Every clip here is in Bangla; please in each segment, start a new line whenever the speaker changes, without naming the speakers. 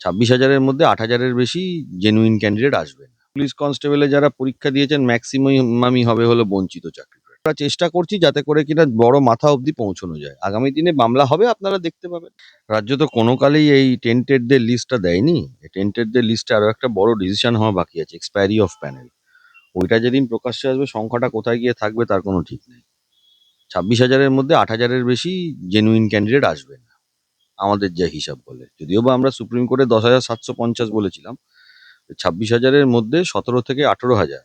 ছাব্বিশ হাজারের মধ্যে আট হাজারের বেশি জেনুইন ক্যান্ডিডেট আসবে পুলিশ কনস্টেবলে যারা পরীক্ষা দিয়েছেন ম্যাক্সিমামই হবে হলো বঞ্চিত চাকরি আমরা চেষ্টা করছি যাতে করে কিনা বড় মাথা অবধি পৌঁছানো যায়। আগামী দিনে মামলা হবে, আপনারা দেখতে পাবেন। রাজ্য তো কোনো কালেই এই টেন্টেডদের লিস্টটা দেয়নি। টেন্টেডদের লিস্টে আরও একটা বড় ডিসিশন হওয়া বাকি আছে এক্সপায়ারি অফ প্যানেল ওইটা যেদিন প্রকাশ্যে আসবে, সংখ্যাটা কোথায় গিয়ে থাকবে তার কোনো ঠিক নেই। ছাব্বিশ হাজারের মধ্যে আট হাজারের বেশি জেনুইন ক্যান্ডিডেট আসবে না। আমাদের যা হিসাব বলে। যদিও বা আমরা সুপ্রিম কোর্টে দশ হাজার সাতশো পঞ্চাশ বলেছিলাম ছাব্বিশ হাজারের মধ্যে সতেরো থেকে আঠেরো হাজার।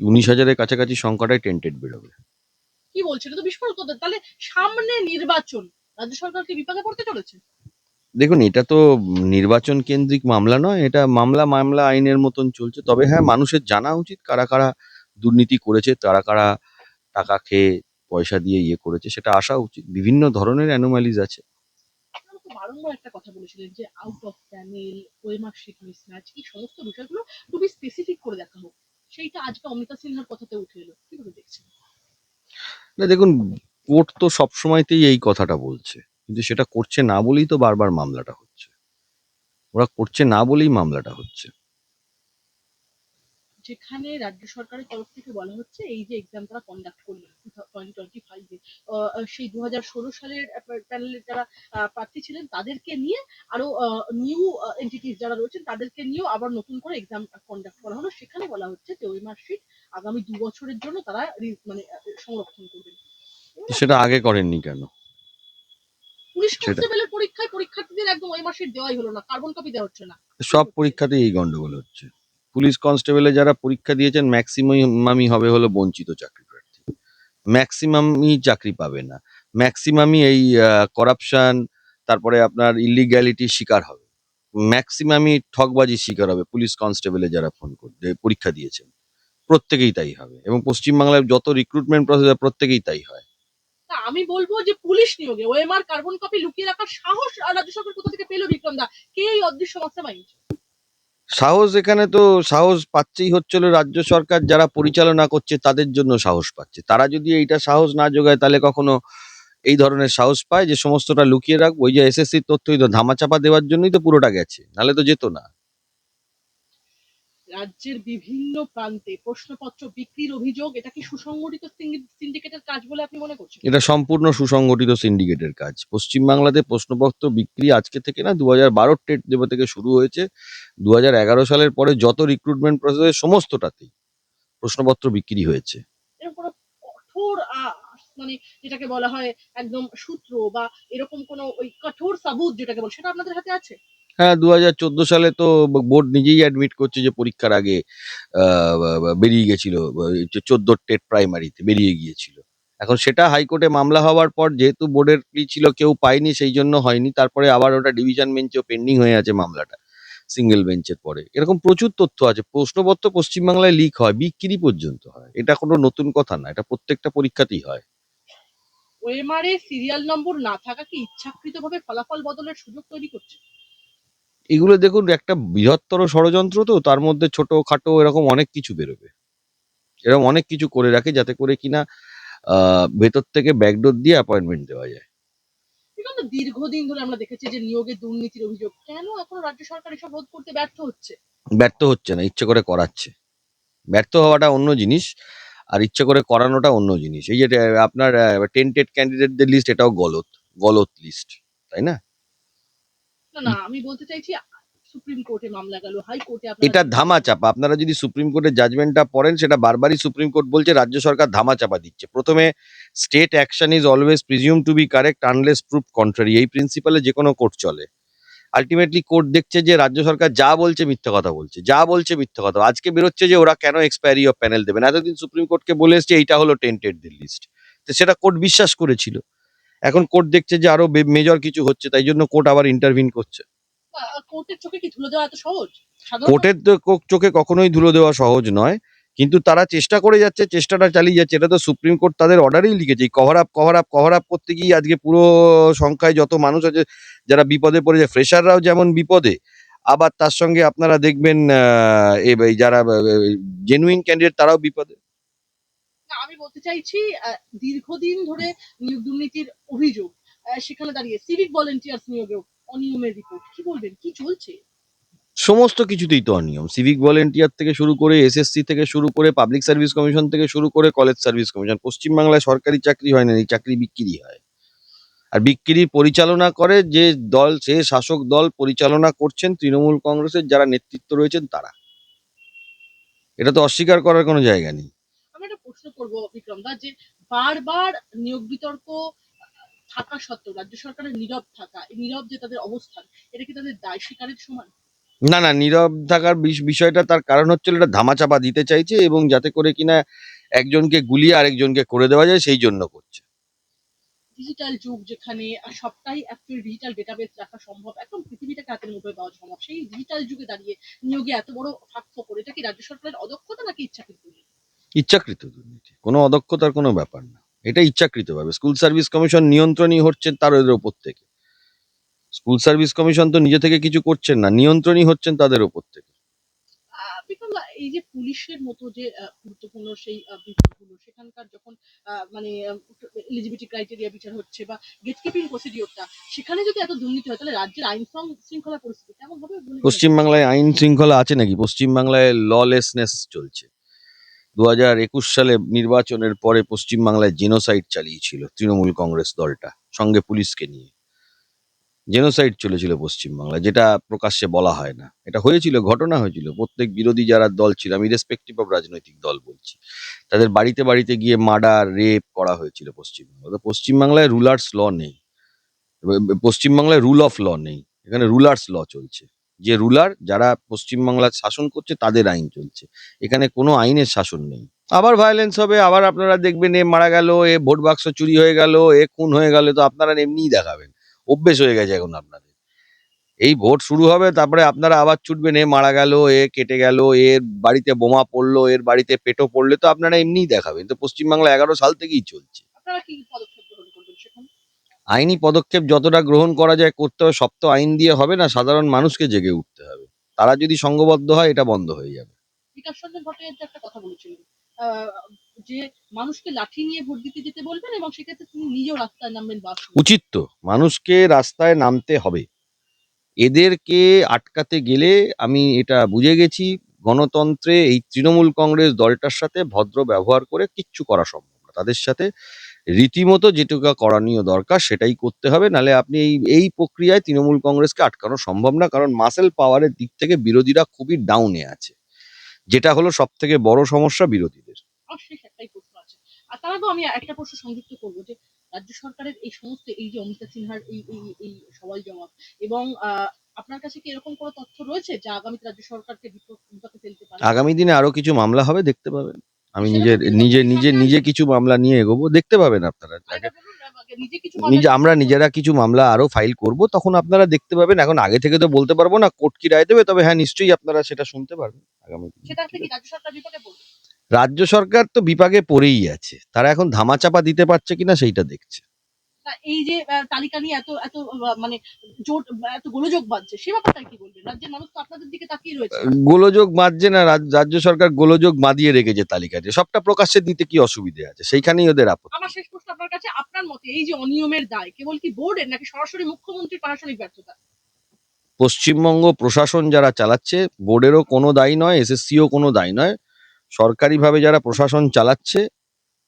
উনিশ হাজারের কাছাকাছি সংখ্যাটাই টেন্টেড বেরোবে।
কি বলছে এটা তো বিস্ফোরক কথা তাহলে সামনে নির্বাচন রাজ্য সরকার কি বিপাকে পড়তে চলেছে?
দেখুন এটা তো নির্বাচন কেন্দ্রিক মামলা নয় এটা মামলা মামলা আইনের মতন চলছে। তবে হ্যাঁ মানুষের জানা উচিত কারা কারা দুর্নীতি করেছে তারা কারা টাকা খেয়ে পয়সা দিয়ে ইয়ে করেছে সেটা আসা উচিত। বিভিন্ন ধরনের অ্যানোমালিজ আছে।
বারংবার একটা কথা বলেছিলেন যে আউট অফ প্যানেল ওয়েমার্কশিট মিসম্যাচ এই সমস্ত বিষয়গুলো খুবই স্পেসিফিক করে দেখা হোক। সেইটা আজকে অমিতা সিনহার কথাতে উঠে এলো। কীভাবে দেখছেন?
না দেখুন কোর্ট তো সবসময়তেই এই কথাটা বলছে। কিন্তু সেটা করছে না বলেই তো বারবার মামলাটা হচ্ছে। ওরা করছে না বলেই মামলাটা হচ্ছে।
যেখানে রাজ্য সরকারের তরফ থেকে বলা হচ্ছে এই যে এক্সাম তারা কন্ডাক্ট করলেন টোয়েন্টি টোয়েন্টি ফাইভে সেই দু হাজার ষোলো সালের প্যানেলের যারা প্রার্থী ছিলেন তাদেরকে নিয়ে আরও নিউ এন্টিটিস যারা রয়েছেন তাদেরকে নিয়েও আবার নতুন করে এক্সাম কন্ডাক্ট করা হলো। সেখানে বলা হচ্ছে যে ওই মার্কশিট আগামী দু বছরের জন্য তারা মানে সংরক্ষণ করবেন।
সেটা আগে করেননি কেন?
পুলিশ কনস্টেবলের পরীক্ষায় পরীক্ষার্থীদের একদম ওই মার্কশিট দেওয়াই হলো না কার্বন কপি দেওয়া হচ্ছে না।
সব পরীক্ষাতেই এই গন্ডগোল হচ্ছে। পুলিশ কনস্টেবলে যারা পরীক্ষা দিয়েছেন ম্যাক্সিমামই হবে হলো বঞ্চিত চাকরি প্রার্থী। ম্যাক্সিমামই চাকরি পাবে না। ম্যাক্সিমামই এই করাপশন তারপরে আপনার ইলিগ্যালিটির শিকার হবে। ম্যাক্সিমামই ঠকবাজির শিকার হবে পুলিশ কনস্টেবলে যারা ফোন করতে পরীক্ষা দিয়েছেন। প্রত্যেকেই তাই হবে এবং পশ্চিমবাংলায় যত রিক্রুটমেন্ট প্রসেস প্রত্যেকেই তাই হয়।
আমি বলব যে পুলিশ নিয়োগে ওএমআর কার্বন কপি লুকিয়ে রাখার সাহস রাজ্য সরকার কোথা থেকে পেল বিক্রম দা? কে এই অদৃশ্য মাস্টার
সাহস এখানে তো সাহস পাচ্ছেই হচ্ছিল রাজ্য সরকার যারা পরিচালনা করছে তাদের জন্য সাহস পাচ্ছে। তারা যদি এইটা সাহস না যোগায় তাহলে কখনো এই ধরনের সাহস পায় যে সমস্তটা লুকিয়ে রাখব? ওই যে এসএসসি তথ্যই তো ধামাচাপা দেওয়ার জন্যই তো পুরোটা গেছে, নাহলে তো যেত না।
রাজ্যের বিভিন্ন প্রান্তে প্রশ্নপত্র বিক্রির অভিযোগ এটা কি সুসংগঠিত সিন্ডিকেটের কাজ বলে আপনি মনে করছেন?
এটা সম্পূর্ণ সুসংগঠিত সিন্ডিকেটের কাজ। পশ্চিমবাংলাতে প্রশ্নপত্র বিক্রি আজকে থেকে না দু হাজার বারো টেট দেবো থেকে শুরু হয়েছে। দু হাজার এগারো সালের পরে যত রিক্রুটমেন্ট প্রসেস সমস্তটাতেই প্রশ্নপত্র বিক্রি হয়েছে।
কঠোর মানে যেটাকে বলা হয় একদম সূত্র বা এরকম কোনো ওই কঠোর সাবুত যেটাকে বলে সেটা আপনাদের হাতে আছে?
হ্যাঁ দু হাজার চোদ্দ সালে তো বোর্ড নিজেই অ্যাডমিট করছে যে পরীক্ষার আগে বেরিয়ে গেছিল চোদ্দ টেট প্রাইমারিতে বেরিয়ে গিয়েছিল। এখন সেটা হাইকোর্টে মামলা হওয়ার পর যেহেতু বোর্ডের প্লি ছিল, কেউ পায়নি সেই জন্য হয়নি। তারপরে আবার ওটা ডিভিশন বেঞ্চেও পেন্ডিং হয়ে আছে মামলাটা সিঙ্গেল বেঞ্চের পরে। এরকম প্রচুর তথ্য আছে। প্রশ্নপত্র পশ্চিমবাংলায় লিক হয়, বিক্রি পর্যন্ত হয়। এটা কোনো নতুন কথা না, এটা প্রত্যেকটা পরীক্ষাতেই হয়।
ওএমআর এ সিরিয়াল নম্বর না থাকা কি ইচ্ছাকৃতভাবে ফলাফল বদলের সুযোগ তৈরি করছে?
এগুলো দেখুন একটা বৃহত্তর ষড়যন্ত্র তো তার মধ্যে ছোট খাটো এরকম অনেক কিছু বেরোবে। এরকম অনেক কিছু করে রাখে যাতে করে কিনা ভেতর থেকে ব্যাকডোর দিয়ে অ্যাপয়েন্টমেন্ট দেওয়া যায়।
দীর্ঘদিন ধরে আমরা দেখেছি যে নিয়োগে দুর্নীতির অভিযোগ। কেন এখন রাজ্য সরকার এসব রোধ করতে ব্যর্থ হচ্ছে?
ব্যর্থ হচ্ছে না ইচ্ছে করে করাচ্ছে। ব্যর্থ হওয়াটা অন্য জিনিস আর ইচ্ছে করে করানোটা অন্য জিনিস। এই যে আপনার টেন্টেড ক্যান্ডিডেটদের লিস্ট এটাও গলত গলত লিস্ট তাই না?
আমি বলতে চাইছি সুপ্রিম কোর্টে মামলা গেল হাই কোর্টে
এটা ধামাচাপা। আপনারা যদি সুপ্রিম কোর্টের জাজমেন্টটা পড়েন, সেটা বারবারই সুপ্রিম কোর্ট বলছে, রাজ্য সরকার ধামাচাপা দিচ্ছে। প্রথমে state action is always presume to be correct unless proof contrary এই প্রিন্সিপালে যে কোনো কোর্ট চলে। আলটিমেটলি কোর্ট দেখছে যে রাজ্য সরকার যা বলছে, মিথ্যা কথা বলছে। যা বলছে, মিথ্যা কথা। আজকে বেরোচ্ছে যে ওরা কেন এক্সপায়ারি অফ প্যানেল দেবে না। এতদিন সুপ্রিম কোর্টকে বলে এসছে, এইটা হলো টেন্টেডদের লিস্ট তো সেটা কোর্ট বিশ্বাস করেছিল। এখন কোর্ট দেখছে যে আরও মেজর কিছু হচ্ছে তাই জন্য কোর্ট আবার ইন্টারভিন করছে।
কোর্টের চোখে কি ধুলো দেওয়া এত সহজ?
কোর্টের তো কো- চোখে কখনোই ধুলো দেওয়া সহজ নয় কিন্তু তারা চেষ্টা করে যাচ্ছে চেষ্টাটা চালিয়ে যাচ্ছে। এটা তো সুপ্রিম কোর্ট তাদের অর্ডারেই লিখেছে cover up cover up cover up করতে গিয়ে আজকে পুরো সংখ্যায় যত মানুষ আছে যারা বিপদে পড়েছে ফ্রেশাররাও যেমন বিপদে আবার তার সঙ্গে আপনারা দেখবেন এই যারা জেনুইন ক্যান্ডিডেট তারাও বিপদে।
আমি বলতে চাইছি দীর্ঘদিন ধরে নিয়োগ দুর্নীতির অভিযোগ সেখানে দাঁড়িয়ে সিভিক ভলেন্টিয়ার্স নিয়োগেও অনিয়মের রিপোর্ট কি বলবেন? কি চলছে?
সমস্ত কিছুতেই তো অনিয়ম। সিভিক ভলেন্টিয়ার থেকে শুরু করে এসএসসি থেকে শুরু করে পাবলিক সার্ভিস কমিশন থেকে শুরু করে কলেজ সার্ভিস কমিশন পশ্চিমবাংলায় সরকারি চাকরি হয় না, এই চাকরি বিক্রি হয়। আর বিক্রি পরিচালনা করে যে দল, সে শাসক দল পরিচালনা করছেন তৃণমূল কংগ্রেসের যারা নেতৃত্ব রয়েছেন তারা। এটা তো অস্বীকার করার কোনো জায়গা নেই।
প্রশ্ন করব বিক্রম দা যে বারবার নিয়োগ বিতর্ক থাকা সত্ত্বেও রাজ্য সরকারের নীরব থাকা নীরব যে তাদের অবস্থান এটা কি তাদের দায় স্বীকারের সমান?
না না নীরব থাকার বিষয়টা তার কারণ হচ্ছে এটা ধামাচাপা দিতে চাইছে এবং যাতে করে কিনা একজনকে গুলিয়ে আরেকজনকে করে দেওয়া যায় সেই জন্য করছে।
ডিজিটাল যুগ যেখানে সবটাই অ্যাকচুয়ালি ডিজিটাল ডেটাবেস রাখা সম্ভব একদম পৃথিবীটাকে হাতের মুঠোয় পাওয়া সম্ভব। সেই ডিজিটাল যুগে দাঁড়িয়ে নিয়োগে এত বড় ফাঁক ফোকর এটা কি রাজ্য সরকারের অদক্ষতা নাকি ইচ্ছাকৃত?
ইচ্ছাকৃত। কোনো অদক্ষতার কোনো ব্যাপার না। এটা ইচ্ছাকৃতভাবে। স্কুল সার্ভিস কমিশন নিয়ন্ত্রণই হচ্ছে তার ওদের ওপর থেকে। স্কুল সার্ভিস কমিশন তো নিজে থেকে কিছু করছেন না নিয়ন্ত্রণই হচ্ছেন তাদের ওপর থেকে।
এই যে পুলিশের মতো যে গুরুত্বপূর্ণ সেই বিভাগগুলো সেখানকার যখন মানে এলিজিবিলিটি ক্রাইটেরিয়া বিচার হচ্ছে বা গেট কিপিং প্রসিডিওরটা সেখানে যদি এত দুর্নীতি হয় তাহলে রাজ্যের আইন শৃঙ্খলা পরিস্থিতি কেমন হবে বলে?
পশ্চিমবাংলায় আইন শৃঙ্খলা আছে নাকি? পশ্চিমবাংলায় ললেসনেস চলছে। দু হাজার একুশ সালে নির্বাচনের পরে পশ্চিমবাংলায় জেনোসাইড চালিয়েছিল তৃণমূল কংগ্রেস দলটা, সঙ্গে পুলিশকে নিয়ে। জেনোসাইড চলেছিল পশ্চিমবাংলায়, যেটা প্রকাশ্যে বলা হয় না। এটা হয়েছিল, ঘটনা হয়েছিল। প্রত্যেক বিরোধী যারা দল ছিল, আমি রেসপেক্টিভ অফ রাজনৈতিক দল বলছি, তাদের বাড়িতে বাড়িতে গিয়ে মার্ডার, রেপ করা হয়েছিল পশ্চিমবাংলা তো পশ্চিমবাংলায় রুলার্স ল নেই পশ্চিমবাংলায় রুল অফ ল নেই, এখানে রুলার্স ল চলছে। যে রুলার যারা পশ্চিমবাংলার শাসন করছে তাদের আইন চলছে। এখানে কোনো আইনের শাসন নেই। আবার ভায়োলেন্স হবে, আবার আপনারা দেখবেন এ মারা গেল, এ ভোট বাক্স চুরি হয়ে গেল, এ খুন হয়ে গেল, তো আপনারা এমনিই দেখাবেন। অভ্যেস হয়ে গেছে এখন আপনাদের। এই ভোট শুরু হবে, তারপরে আপনারা আবার ছুটবেন, এ মারা গেল, এ কেটে গেল, এর বাড়িতে বোমা পড়ল, এর বাড়িতে পেটো পড়লে তো আপনারা এমনিই দেখাবেন। তো পশ্চিমবাংলা এগারো সাল থেকেই চলছে।
আপনারা কি পদক্ষেপ
আইনি পদক্ষেপ যতটা গ্রহণ করা যায় করতে হবে সব তো আইন দিয়ে হবে না সাধারণ মানুষকে জেগে উঠতে হবে। তারা যদি সংঘবদ্ধ হয় এটা বন্ধ হয়ে যাবে।
বিকাশ রঞ্জন ভট্টাচার্য একটা কথা বলেছিলেন। যে মানুষকে লাঠি নিয়ে ভোট দিতে যেতে বলবেন এবং সেক্ষেত্রে তিনি নিজেও রাস্তায় নামবেন নিয়ে।
উচিত তো মানুষকে রাস্তায় নামতে হবে। এদেরকে আটকাতে গেলে আমি এটা বুঝে গেছি গণতন্ত্রে এই তৃণমূল কংগ্রেস দলটার সাথে ভদ্র ব্যবহার করে কিচ্ছু করা সম্ভব না। তাদের সাথে রীতিমতো যেটুকু করণীয় দরকার সেটাই করতে হবে নালে আপনি এই এই প্রক্রিয়ায় তৃণমূল কংগ্রেসকে আটকানো সম্ভব না কারণ মাসেল পাওয়ারের দিক থেকে বিরোধীরা খুবই ডাউনে আছে। যেটা হলো সব থেকে বড় সমস্যা বিরোধীদের।
একটাই আর আমি একটা প্রশ্ন সংযুক্ত করব যে রাজ্য সরকারের এই সমস্ত এই যে অমিতা সিনহার এই এই এই সওয়াল জবাব এবং আপনার কাছে কি এরকম কোনো তথ্য রয়েছে যা আগামীতে রাজ্য সরকারকে বিপদে ফেলতে পারে?
আগামী দিনে আরও কিছু মামলা হবে দেখতে পাবেন। আমি নিজের নিজে নিজে নিজে কিছু মামলা নিয়ে এগোবো দেখতে পাবেন আপনারা।
নিজে
আমরা নিজেরা কিছু মামলা আরও ফাইল করব তখন আপনারা দেখতে পাবেন এখন আগে থেকে তো বলতে পারব না কোর্ট কি রায় দেবে তবে হ্যাঁ নিশ্চয়ই আপনারা সেটা শুনতে পারবেন আগামী
রাজ্য সরকার
তো বিপাকে পড়েই আছে তারা এখন ধামাচাপা দিতে পারছে কিনা সেইটা দেখছে।
তা এই যে তালিকা নিয়ে এত এত মানে জোট এত গোলযোগ বাজছে সে ব্যাপারটা কি বলবেন? রাজ্যের মানুষ তো আপনাদের দিকে তাকিয়ে রয়েছে।
গোলযোগ বাঁধছে না রাজ- রাজ্য সরকার গোলযোগ বাঁধিয়ে রেখেছে তালিকাতে। সবটা প্রকাশ্যে দিতে কি অসুবিধে আছে? সেইখানেই ওদের আপত্তি।
আমার শেষ প্রশ্ন আপনার কাছে আপনার মতে এই যে অনিয়মের দায় কেবল কি বোর্ডের নাকি সরাসরি মুখ্যমন্ত্রীর প্রশাসনিক ব্যর্থতা?
পশ্চিমবঙ্গ প্রশাসন যারা চালাচ্ছে বোর্ডেরও কোনো দায়ী নয় এসএসসিও কোনো দায়ী নয়। সরকারিভাবে যারা প্রশাসন চালাচ্ছে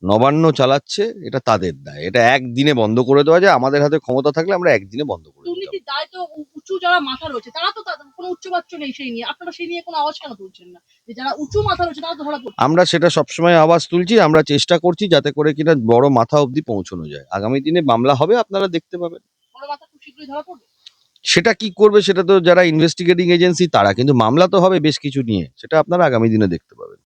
নবান্ন চালাচ্ছে এটা তাদের দায়। এটা একদিনে বন্ধ করে দেওয়া যায় আমাদের হাতে ক্ষমতা থাকলে আমরা একদিনে বন্ধ করে
দুর্নীতির দায় তো উঁচু যারা মাথা রয়েছে তারা তো কোনো উচ্চবাচ্য নেই সেই নিয়ে। আপনারা সেই নিয়ে কোনো আওয়াজ কেন তুলছেন না? যে যারা উঁচু মাথা রয়েছে তারা ধরা পড়ছে।
আমরা সেটা সবসময় আওয়াজ তুলছি আমরা চেষ্টা করছি যাতে করে কিনা বড় মাথা অবধি পৌঁছানো যায়। আগামী দিনে মামলা হবে আপনারা দেখতে পাবেন।
বড় মাথা খুব শীঘ্রই ধরা পড়বে।
সেটা কি করবে সেটা তো যারা ইনভেস্টিগেটিং এজেন্সি তারা। কিন্তু মামলা তো হবে বেশ কিছু নিয়ে সেটা আপনারা আগামী দিনে দেখতে পাবেন।